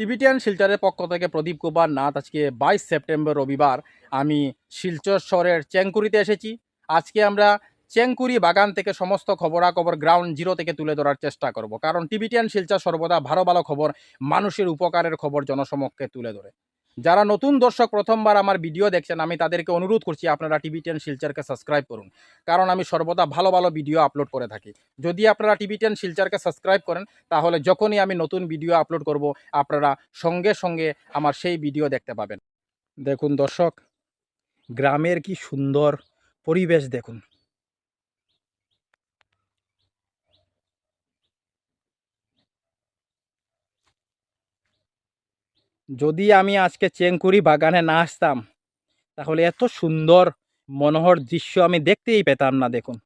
Tibetan শিলচরের পক্ষ থেকে প্রদীপ কুমার নাথ আজকে বাইশ সেপ্টেম্বর রবিবার। আমি শিলচর শহরের চেংকুরিতে এসেছি। আজকে আমরা চেংকুরি বাগান থেকে সমস্ত খবরাখবর গ্রাউন্ড জিরো থেকে তুলে ধরার চেষ্টা করব। কারণ টিভিটিয়ান শিলচর সর্বদা ভালো ভালো খবর, মানুষের উপকারের খবর জনসমক্ষে তুলে ধরে। যারা নতুন দর্শক প্রথমবার আমার ভিডিও দেখছেন, আমি তাদেরকে অনুরোধ করছি আপনারা টিভি টেন শিলচারকে সাবস্ক্রাইব করুন। কারণ আমি সর্বদা ভালো ভালো ভিডিও আপলোড করে থাকি। যদি আপনারা টিভি টেন শিলচারকে সাবস্ক্রাইব করেন, তাহলে যখনই আমি নতুন ভিডিও আপলোড করব, আপনারা সঙ্গে সঙ্গে আমার সেই ভিডিও দেখতে পাবেন। দেখুন দর্শক, গ্রামের কি সুন্দর পরিবেশ দেখুন। যদি আমি আজকে চেংকুরি বাগানে না আসতাম, তাহলে এত সুন্দর মনোহর দৃশ্য আমি দেখতেই পেতাম না, দেখুন।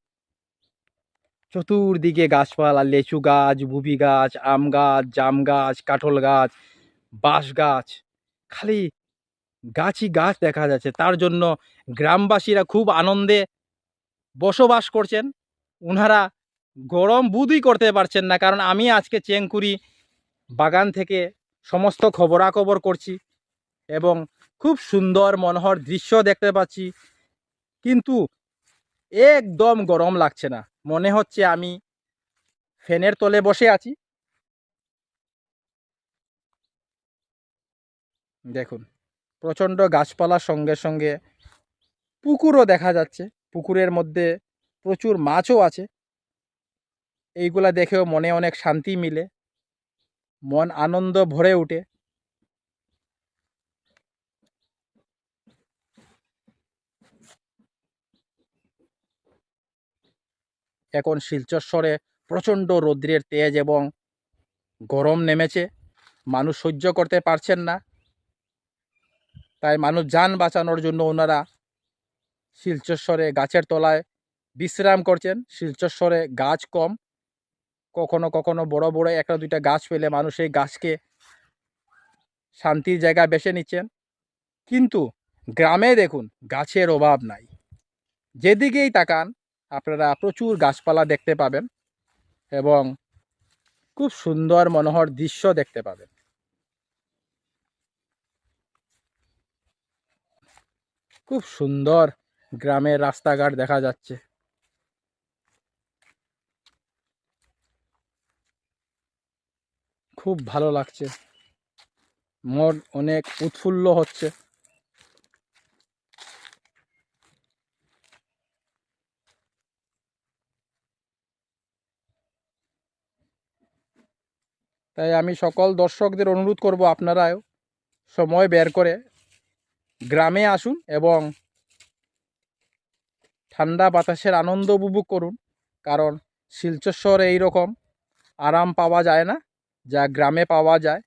চতুর্দিকে গাছপালা, লেচু গাছ বুবি গাছ, আম গাছ, জাম গাছ, কাঁঠাল গাছ, বাঁশ গাছ, খালি গাছই গাছ দেখা যাচ্ছে। তার জন্য গ্রামবাসীরা খুব আনন্দে বসবাস করছেন। ওনারা গরম বুধই করতে পারছেন না, কারণ আমি আজকে চেংকুরি বাগান থেকে সমস্ত খবরাখবর করছি এবং খুব সুন্দর মনোহর দৃশ্য দেখতে পাচ্ছি। কিন্তু একদম গরম লাগছে না। মনে হচ্ছে আমি ফ্যানের তলে বসে আছি। দেখুন, প্রচণ্ড গাছপালার সঙ্গে সঙ্গে পুকুরও দেখা যাচ্ছে। পুকুরের মধ্যে প্রচুর মাছও আছে। এইগুলা দেখেও মনে অনেক শান্তি মিলে। মন আনন্দ ভরে ওঠে এখন শিলচর প্রচণ্ড রৌদ্রের তেজ এবং গরম নেমেছে। মানুষ সহ্য করতে পারছেন না। তাই মানুষ যান বাঁচানোর জন্য ওনারা শিলচরে গাছের তলায় বিশ্রাম করছেন। শিলচরে গাছ কম কখনো কখনো বড় বড় একটা দুইটা গাছ পেলে মানুষ এই গাছকে শান্তির জায়গা বেছে নিচ্ছেন কিন্তু গ্রামে দেখুন গাছের অভাব নাই। যেদিকেই তাকান আপনারা প্রচুর গাছপালা দেখতে পাবেন এবং খুব সুন্দর মনোহর দৃশ্য দেখতে পাবেন। খুব সুন্দর গ্রামের রাস্তাঘাট দেখা যাচ্ছে। খুব ভালো লাগছে। মন অনেক উৎফুল্ল হচ্ছে। তাই আমি সকল দর্শকদের অনুরোধ করব আপনারাও সময় বের করে গ্রামে আসুন এবং ঠান্ডা বাতাসের আনন্দ উপভোগ করুন, কারণ শিলচর শহরে এইরকম আরাম পাওয়া যায় না। যা গ্রামে পাওয়া যায়।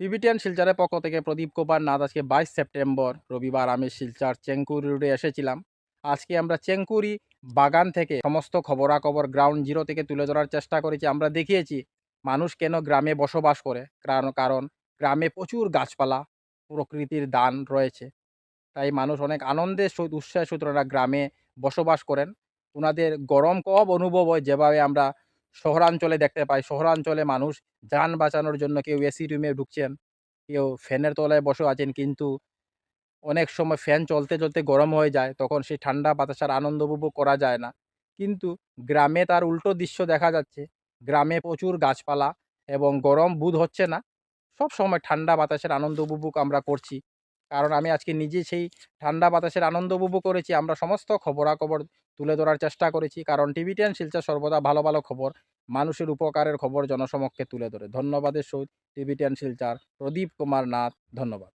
টিভিটিয়ান শিলচারের পক্ষ থেকে প্রদীপ কুমার নাথ আজকে বাইশ সেপ্টেম্বর, রবিবার আমি শিলচার চেঙ্কুরি রোডে এসেছিলাম। আজকে আমরা চেঙ্কুরি বাগান থেকে সমস্ত খবরাখবর গ্রাউন্ড জিরো থেকে তুলে ধরার চেষ্টা করেছি, আমরা দেখিয়েছি মানুষ কেন গ্রামে বসবাস করে। কারণ কারণ গ্রামে প্রচুর গাছপালা, প্রকৃতির দান রয়েছে। তাই মানুষ অনেক উৎসাহের সহিত ওনারা গ্রামে বসবাস করেন। ওনাদের গরম কব অনুভব হয় যেভাবে আমরা শহরাঞ্চলে দেখতে পাই। শহরাঞ্চলে মানুষ যান বাঁচানোর জন্য কেউ এসি রুমে ঢুকছেন, কেউ ফ্যানের তলায় বসে আছেন কিন্তু অনেক সময় ফ্যান চলতে চলতে গরম হয়ে যায়, তখন সেই ঠান্ডা বাতাসার আনন্দ উপভোগ করা যায় না। কিন্তু গ্রামে তার উল্টো দৃশ্য দেখা যাচ্ছে। গ্রামে প্রচুর গাছপালা এবং গরম বুধ হচ্ছে না। সব সময় ঠান্ডা বাতাসের আনন্দ উপভোগ আমরা করছি। কারণ আমি আজকে নিজে সেই ঠান্ডা বাতাসের আনন্দ উপভোগ করেছি। আমরা সমস্ত খবরাখবর তুলে ধরার চেষ্টা করেছি। কারণ টিভি টেন শিলচা সর্বদা ভালো ভালো খবর। মানুষের উপকারের খবর জনসমক্ষে তুলে ধরে। ধন্যবাদের সহিত টিভি টেন শিলচার। প্রদীপ কুমার নাথ, ধন্যবাদ।